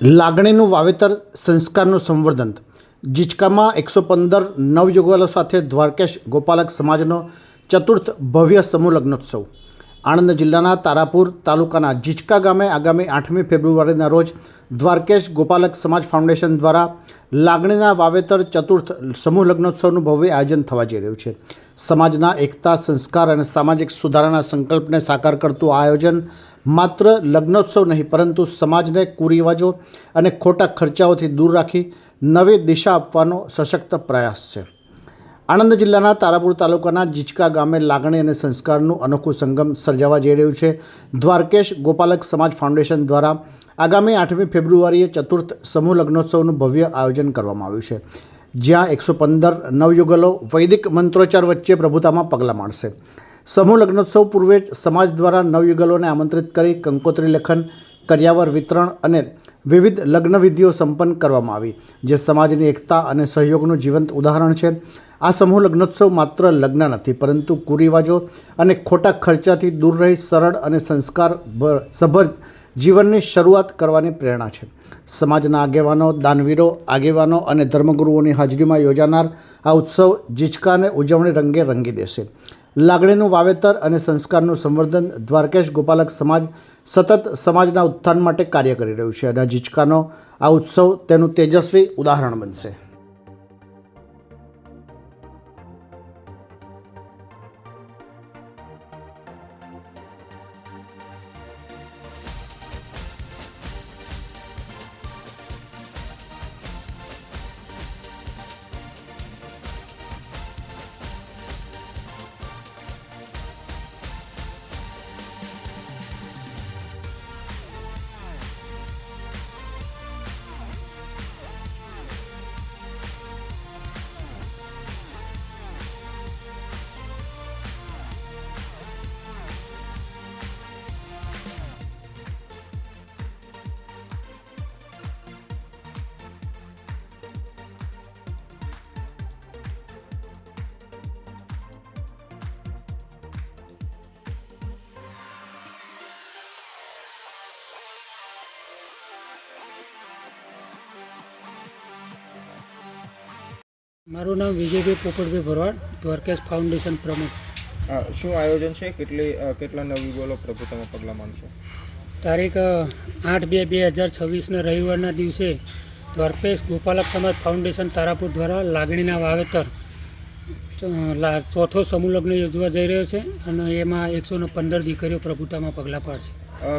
લાગણીનું વાવેતર સંસ્કારનું સંવર્ધન. જીચકામાં એકસો પંદર નવયુગલો સાથે દ્વારકેશ ગોપાલક સમાજનો ચતુર્થ ભવ્ય સમૂહ લગ્નોત્સવ. આણંદ જિલ્લાના તારાપુર તાલુકાના જીચકા ગામે આગામી આઠમી ફેબ્રુઆરીના રોજ દ્વારકેશ ગોપાલક સમાજ ફાઉન્ડેશન દ્વારા લાગણીના વાવેતર ચતુર્થ સમૂહ લગ્નોત્સવનું ભવ્ય આયોજન થવા જઈ રહ્યું છે. સમાજના એકતા, સંસ્કાર અને સામાજિક સુધારાના સંકલ્પને સાકાર કરતું આ આયોજન માત્ર લગ્નોત્સવ નહીં, પરંતુ સમાજને કુરિવાજો અને ખોટા ખર્ચાઓથી દૂર રાખી નવી દિશા આપવાનો સશક્ત પ્રયાસ છે. આણંદ જિલ્લાના તારાપુર તાલુકાના જીચકા ગામે લાગણી અને સંસ્કારનું અનોખું સંગમ સર્જાવા જઈ રહ્યું છે. દ્વારકેશ ગોપાલક સમાજ ફાઉન્ડેશન દ્વારા આગામી આઠમી ફેબ્રુઆરીએ ચતુર્થ સમૂહ લગ્નોત્સવનું ભવ્ય આયોજન કરવામાં આવ્યું છે. જ્યાં એકસો પંદર નવયુગલો વૈદિક મંત્રોચ્ચાર વચ્ચે પ્રભુતામાં પગલાં માંડશે સમૂહ લગ્નોત્સવ પૂર્વે જ સમાજ દ્વારા નવયુગલોને આમંત્રિત કરી કંકોત્રી લેખન, કર્યાવર વિતરણ અને વિવિધ લગ્નવિધિઓ સંપન્ન કરવામાં આવી, જે સમાજની એકતા અને સહયોગનું જીવંત ઉદાહરણ છે. આ સમૂહ લગ્નોત્સવ માત્ર લગ્ન નથી, પરંતુ કુરિવાજો અને ખોટા ખર્ચાથી દૂર રહી સરળ અને સંસ્કાર સભર જીવનની શરૂઆત કરવાની પ્રેરણા છે. સમાજના આગેવાનો, દાનવીરો, આગેવાનો અને ધર્મગુરુઓની હાજરીમાં યોજાનાર આ ઉત્સવ જીચકાને ઉજવણી રંગે રંગી દેશે. લાગણીનું વાવેતર અને સંસ્કારનું સંવર્ધન દ્વારકેશ ગોપાલક સમાજ સતત સમાજના ઉત્થાન માટે કાર્ય કરી રહ્યું છે અને જીચકાનો આ ઉત્સવ તેનું તેજસ્વી ઉદાહરણ બનશે. મારું નામ વિજયભાઈ પોપટભાઈ ભરવાડ દ્વારકેશ ફાઉન્ડેશન પ્રમુખ. શું આયોજન છે? કેટલી કેટલા નવયુગલો પ્રભુતામાં પગલાં માનશો? તારીખ આઠ બે બે હજાર છવ્વીસના રવિવારના દિવસે દ્વારકેશ ગોપાલક સમાજ ફાઉન્ડેશન તારાપુર દ્વારા લાગણીના વાવેતર ચોથો સમૂહલગ્ન યોજવા જઈ રહ્યો છે અને એમાં એકસો ને પંદર દીકરીઓ પ્રભુતામાં પગલાં પાડશે.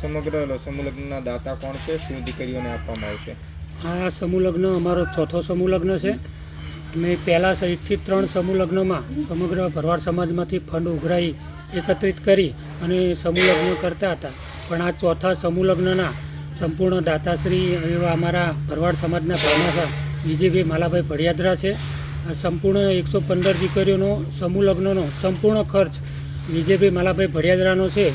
સમગ્ર સમૂહલગ્નના દાતા કોણ છે? શું દીકરીઓને આપવામાં આવશે? આ સમૂહલગ્ન અમારો ચોથો સમૂહલગ્ન છે. અમે પહેલાં સહિતથી ત્રણ સમૂહ લગ્નમાં સમગ્ર ભરવાડ સમાજમાંથી ફંડ ઉઘરાઈ એકત્રિત કરી અને સમૂહ લગ્ન કરતા હતા. પણ આ ચોથા સમૂહ લગ્નના સંપૂર્ણ દાતાશ્રી એવા અમારા ભરવાડ સમાજના ભામાસા વિજયભાઈ માલાભાઈ ભડિયાદરા છે. સંપૂર્ણ એકસો પંદર દીકરીઓનો સમૂહ લગ્નનો સંપૂર્ણ ખર્ચ વિજયભાઈ માલાભાઈ ભડિયાદરાનો છે.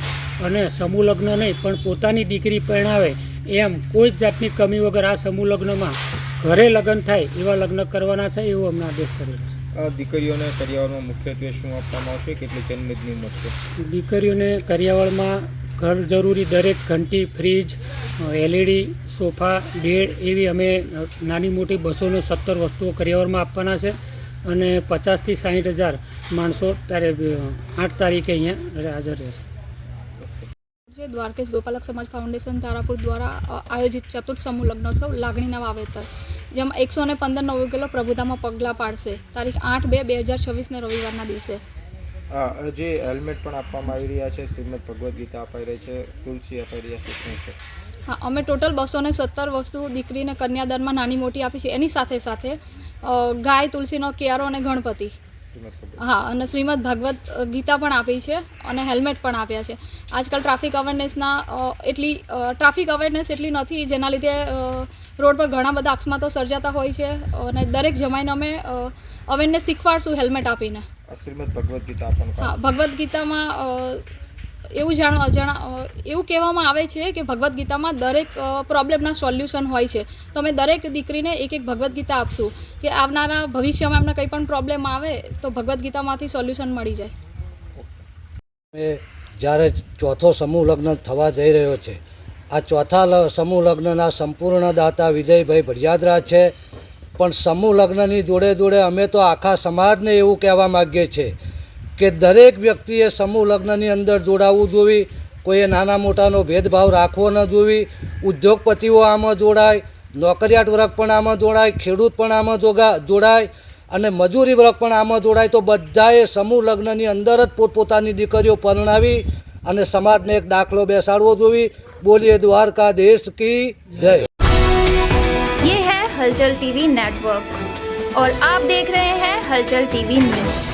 અને સમૂહ લગ્ન નહીં પણ પોતાની દીકરી પરણાવે એમ કોઈ જ જાતની કમી વગર આ સમૂહ લગ્નમાં ઘરે લગ્ન થાય એવા લગ્ન કરવાના છે એવો અમને આદેશ કરેલો છે. દીકરીઓને કરિયાવળમાં મુખ્યત્વે શું આપવામાં આવશે? કેટલી જન્મદિનની ઉંમર છે દીકરીઓને કરિયાવળમાં ઘર જરૂરી દરેક ઘંટી ફ્રીજ એલઈડી સોફા બેડ એવી અમે નાની મોટી બસોને સત્તર વસ્તુઓ કરિયાવરમાં આપવાના છે અને પચાસથી સાઠ હજાર માણસો તારે આઠ તારીખે અહીંયા હાજર રહેશે. જે દ્વારકેશ ગોપાલક સમાજ ફાઉન્ડેશન તારાપુર દ્વારા આયોજિત ચતુર્થ સમૂહ લગ્નોત્સવ લાગણીના વાવેતર જેમાં એકસો ને પંદર નવયુગલો પ્રભુતામાં પગલાં પાડશે. તારીખ આઠ બે બે હજાર છવ્વીસને રવિવારના દિવસે. જે હેલ્મેટ પણ આપવામાં આવી રહ્યા છે શ્રીમદ ભગવદ્ ગીતા અપાઈ રહી છે તુલસી અપાઈ રહ્યા છે શું છે? હા અમે ટોટલ બસો ને સત્તર વસ્તુ દીકરીને કન્યાદાનમાં નાની મોટી આપી છે. એની સાથે સાથે ગાય તુલસીનો ક્યારો અને ગણપતિ. હા અને શ્રીમદ ભાગવત ગીતા પણ આપી છે અને હેલ્મેટ પણ આપ્યા છે. આજકાલ ટ્રાફિક અવેરનેસના એટલી ટ્રાફિક અવેરનેસ એટલી નથી જેના લીધે રોડ પર ઘણા બધા અકસ્માતો સર્જાતા હોય છે અને દરેક જમાઈને અમે અવેરનેસ શીખવાડશું હેલ્મેટ આપીને. શ્રીમદ ભગવદ્ ગીતા હા ભગવદ્ ગીતામાં એવું જાણ એવું કહેવામાં આવે છે કે ભગવદ્ ગીતામાં દરેક પ્રોબ્લેમના સોલ્યુશન હોય છે. તો અમે દરેક દીકરીને એક એક ભગવદ્ ગીતા આપશું કે આવનારા ભવિષ્યમાં એમને કંઈ પણ પ્રોબ્લેમ આવે તો ભગવદ્ ગીતામાંથી સોલ્યુશન મળી જાય. જ્યારે ચોથો સમૂહ લગ્ન થવા જઈ રહ્યો છે, આ ચોથા સમૂહ લગ્નના સંપૂર્ણ દાતા વિજયભાઈ ભડિયાદરા છે. પણ સમૂહ લગ્નની જોડે જોડે અમે તો આખા સમાજને એવું કહેવા માગીએ છીએ કે દરેક વ્યક્તિએ સમૂહ લગ્નની અંદર જોડાવવું જોઈએ કોઈએ નાના મોટાનો ભેદભાવ રાખવો ન જોઈએ ઉદ્યોગપતિઓ આમાં જોડાય નોકરિયાત વર્ગ પણ આમાં જોડાય ખેડૂત પણ આમાં જોગા જોડાય અને મજૂરી વર્ગ પણ આમાં જોડાય તો બધાએ સમૂહ લગ્નની અંદર જ પોતપોતાની દીકરીઓ પરણાવી અને સમાજને એક દાખલો બેસાડવો જોઈએ બોલીએ દ્વારકાધીશ કી જય ये है हलचल टीवी नेटवर्क और आप देख रहे हैं हलचल टीवी न्यूज